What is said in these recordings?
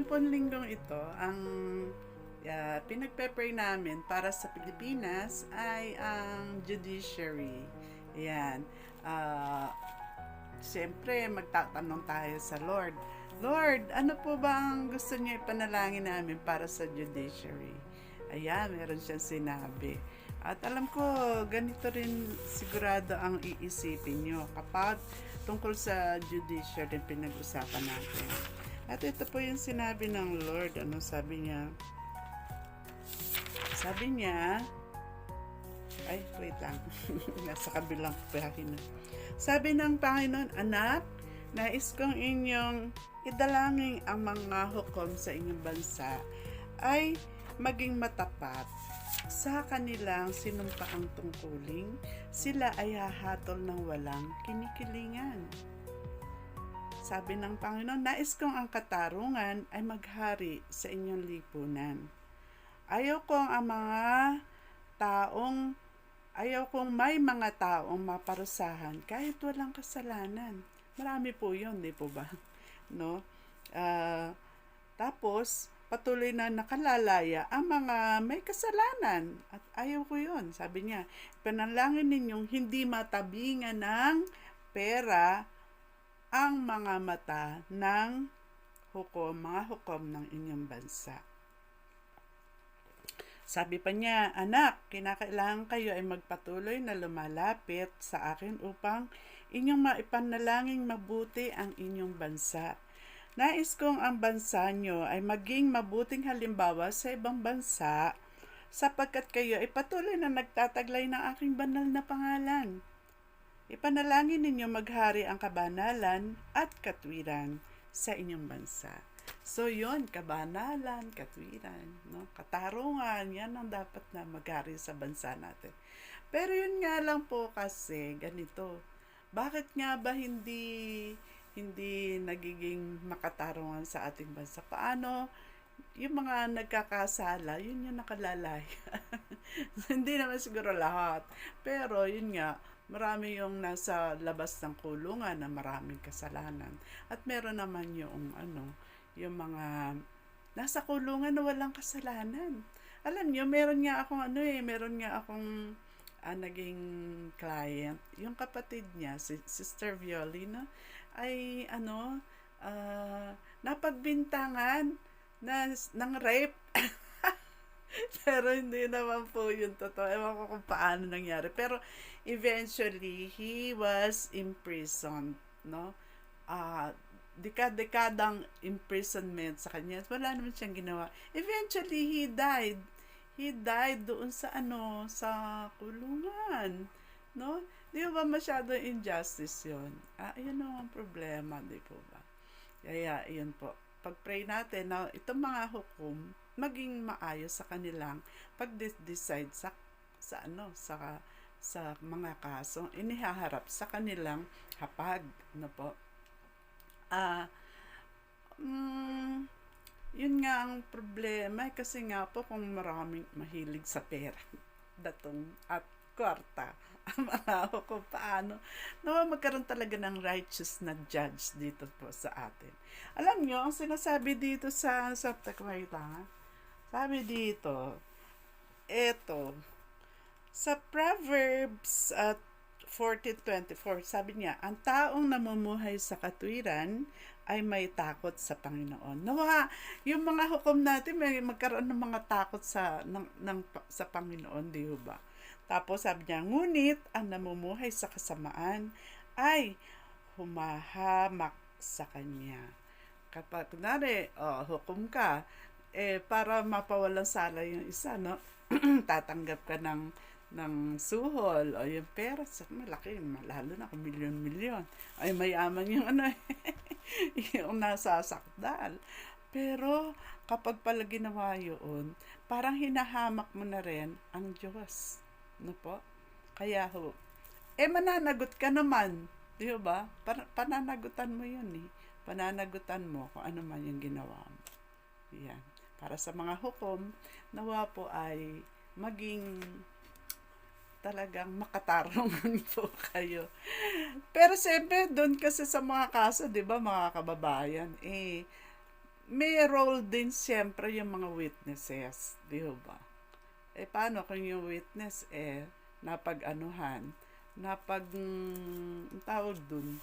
ngayon po linggong ito, ang uh, pinagpe-pray namin para sa Pilipinas ay ang judiciary. Yan. Uh, Siyempre, magtatanong tayo sa Lord. Lord, ano po ba ang gusto niyo ipanalangin namin para sa judiciary? Ayan, meron siyang sinabi. At alam ko, ganito rin sigurado ang iisipin nyo kapag tungkol sa judiciary pinag-usapan natin. At ito po yung sinabi ng Lord. Ano sabi niya? Sabi niya, ay, wait lang. Nasa kabilang pahina. Sabi ng Panginoon, Anak, nais kong inyong idalangin ang mga hukom sa inyong bansa ay maging matapat sa kanilang sinumpaang tungkuling, sila ay hahatol ng walang kinikilingan. Sabi ng Panginoon, nais kong ang katarungan ay maghari sa inyong lipunan. Ayaw kong ang mga taong Ayaw kong may mga taong maparusahan kahit walang kasalanan. Marami po yun, di po ba? No? Uh, tapos, patuloy na nakalalaya ang mga may kasalanan. At ayaw ko yun. Sabi niya, panalangin ninyong hindi matabingan ng pera ang mga mata ng hukom, mga hukom ng inyong bansa. Sabi pa niya, Anak, kinakailangan kayo ay magpatuloy na lumalapit sa akin upang inyong maipanalangin mabuti ang inyong bansa. Nais kong ang bansa nyo ay maging mabuting halimbawa sa ibang bansa sapagkat kayo ay patuloy na nagtataglay ng aking banal na pangalan. Ipanalangin ninyo maghari ang kabanalan at katwiran sa inyong bansa. So, yon kabanalan, katwiran, no? katarungan, yan ang dapat na magari sa bansa natin. Pero yun nga lang po kasi, ganito, bakit nga ba hindi hindi nagiging makatarungan sa ating bansa? Paano yung mga nagkakasala, yun yung nakalalaya. hindi naman siguro lahat. Pero yun nga, marami yung nasa labas ng kulungan na maraming kasalanan. At meron naman yung ano, yung mga nasa kulungan na walang kasalanan. Alam niyo, meron nga akong ano eh, meron nga akong uh, naging client. Yung kapatid niya, si Sister Violina, ay ano, uh, napagbintangan na, ng rape. Pero hindi naman po yung totoo. Ewan ko kung paano nangyari. Pero eventually, he was imprisoned. No? Uh, dekad-dekadang imprisonment sa kanya. Wala naman siyang ginawa. Eventually, he died. He died doon sa ano, sa kulungan. No? Di ba masyado injustice yon Ah, yun ang problema, di po ba? Kaya, yun po. Pag-pray natin na itong mga hukom, maging maayos sa kanilang pag-decide sa, sa ano, sa sa mga kaso inihaharap sa kanilang hapag, no po ah, mm, yun nga ang problema eh, kasi nga po kung maraming mahilig sa pera, datong at kwarta, ang mga kung paano nawa magkaroon talaga ng righteous na judge dito po sa atin. Alam nyo, ang sinasabi dito sa sa Takwaita, sabi dito, eto, sa Proverbs at 14.24, sabi niya, ang taong namumuhay sa katwiran ay may takot sa Panginoon. Nawa, yung mga hukom natin may magkaroon ng mga takot sa ng, ng sa Panginoon, di ba? Tapos sabi niya, ngunit ang namumuhay sa kasamaan ay humahamak sa kanya. Kapag kunwari, oh, hukom ka, eh, para mapawalan sala yung isa, no? tatanggap ka ng ng suhol o yung pera sa malaki lalo na kung milyon-milyon ay mayaman yung ano yung nasasakdal pero kapag pala ginawa yun parang hinahamak mo na rin ang Diyos no po? Kaya ho eh mananagot ka naman di ba? Par- pananagutan mo yun eh. Pananagutan mo kung ano man yung ginawa mo. Yan. Para sa mga hukom nawa po ay maging talagang makatarungan po kayo. Pero siyempre, doon kasi sa mga kaso, di ba, mga kababayan, eh, may role din siyempre yung mga witnesses, di ba? Eh, paano kung yung witness, eh, napag-anuhan, napag, mm, tawag dun,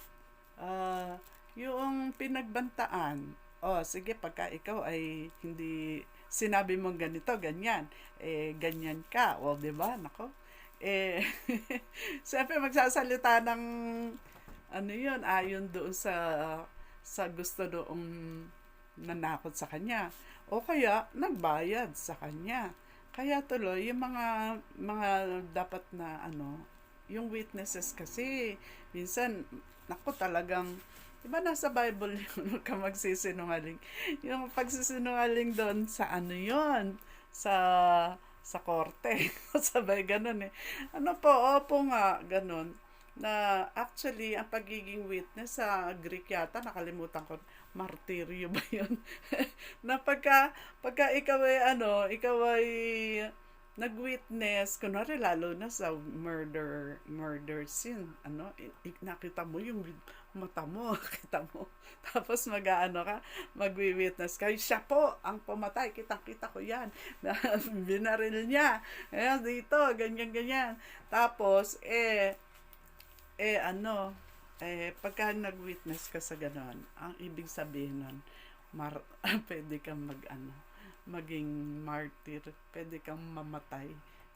ah, yung pinagbantaan, oh, sige, pagka ikaw ay hindi, sinabi mong ganito, ganyan, eh, ganyan ka, o, di ba, nako, eh, siyempre magsasalita ng, ano yun, ayon doon sa, sa gusto doong nanakot sa kanya. O kaya, nagbayad sa kanya. Kaya tuloy, yung mga, mga dapat na, ano, yung witnesses kasi, minsan, naku talagang, Diba nasa Bible yun, ka magsisinungaling. Yung pagsisinungaling doon sa ano yon sa sa korte. Sabay ganun eh. Ano po, opo nga, ganun. Na actually, ang pagiging witness sa Greek yata, nakalimutan ko, martiryo ba yun? na pagka, pagka ikaw ay ano, ikaw ay nag-witness, kunwari lalo na sa murder, murder scene, ano, nakita mo yung mata mo, kita mo. Tapos mag-ano ka, magwi-witness ka, siya po ang pumatay, kitang-kita ko yan, na binaril niya, ayan dito, ganyan-ganyan. Tapos, eh, eh ano, eh, pagka nag-witness ka sa ganon, ang ibig sabihin nun, mar- pwede kang mag, ano, maging martyr, pwede kang mamatay,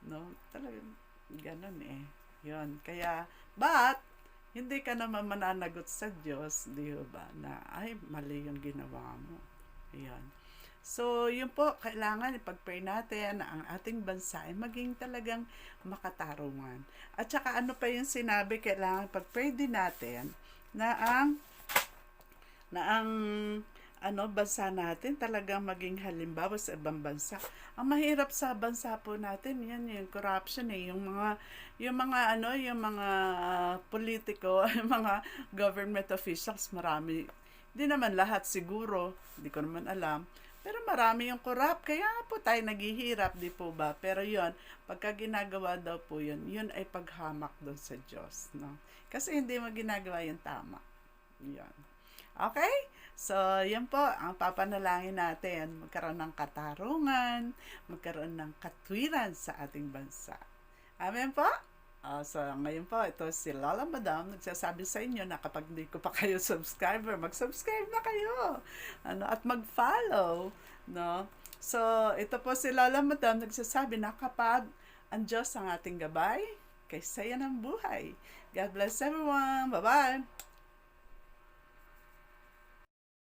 no? Talagang ganon eh. Yun. Kaya, but, hindi ka naman mananagot sa Diyos, di ba, na, ay, mali yung ginawa mo. Ayan. So, yun po, kailangan ipag-pray natin na ang ating bansa ay maging talagang makatarungan. At saka ano pa yung sinabi, kailangan pag-pray din natin na ang na ang ano bansa natin talagang maging halimbawa sa ibang bansa. Ang mahirap sa bansa po natin yan yung corruption eh, yung mga yung mga ano, yung mga ah, politiko, yung mga government officials marami. Hindi naman lahat siguro, hindi ko naman alam. Pero marami yung corrupt, kaya po tayo naghihirap, di po ba? Pero yon pagka ginagawa daw po yun, yun ay paghamak doon sa Diyos. No? Kasi hindi mo ginagawa yung tama. Yan. Okay? So, yan po, ang papanalangin natin, magkaroon ng katarungan, magkaroon ng katwiran sa ating bansa. Amen po? Ah, so, ngayon po, ito si Lola Madam, nagsasabi sa inyo na kapag hindi ko pa kayo subscriber, mag-subscribe na kayo. Ano, at mag-follow. No? So, ito po si Lola Madam, nagsasabi na kapag ang Diyos ang ating gabay, kay saya ng buhay. God bless everyone. Bye-bye.